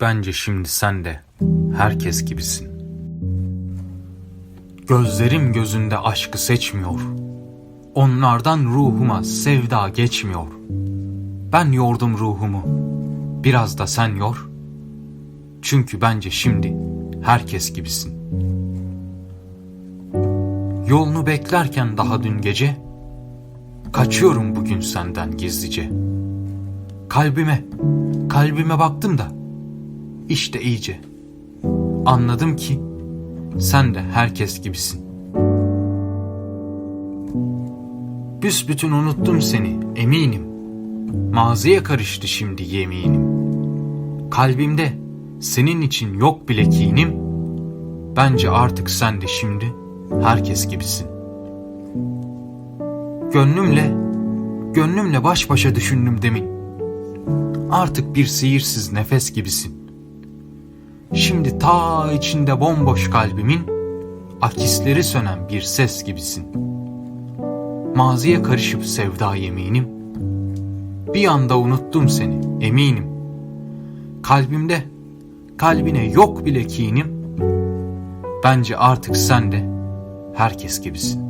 Bence şimdi sen de herkes gibisin. Gözlerim gözünde aşkı seçmiyor. Onlardan ruhuma sevda geçmiyor. Ben yordum ruhumu. Biraz da sen yor. Çünkü bence şimdi herkes gibisin. Yolunu beklerken daha dün gece kaçıyorum bugün senden gizlice. Kalbime, kalbime baktım da işte iyice anladım ki sen de herkes gibisin. Büsbütün unuttum seni eminim. Maziye karıştı şimdi yeminim. Kalbimde senin için yok bile kinim. Bence artık sen de şimdi herkes gibisin. Gönlümle, gönlümle baş başa düşündüm demin. Artık bir sihirsiz nefes gibisin. Şimdi ta içinde bomboş kalbimin akisleri sönen bir ses gibisin. Maziye karışıp sevda yeminim. Bir anda unuttum seni eminim. Kalbimde kalbine yok bile kinim. Bence artık sen de herkes gibisin.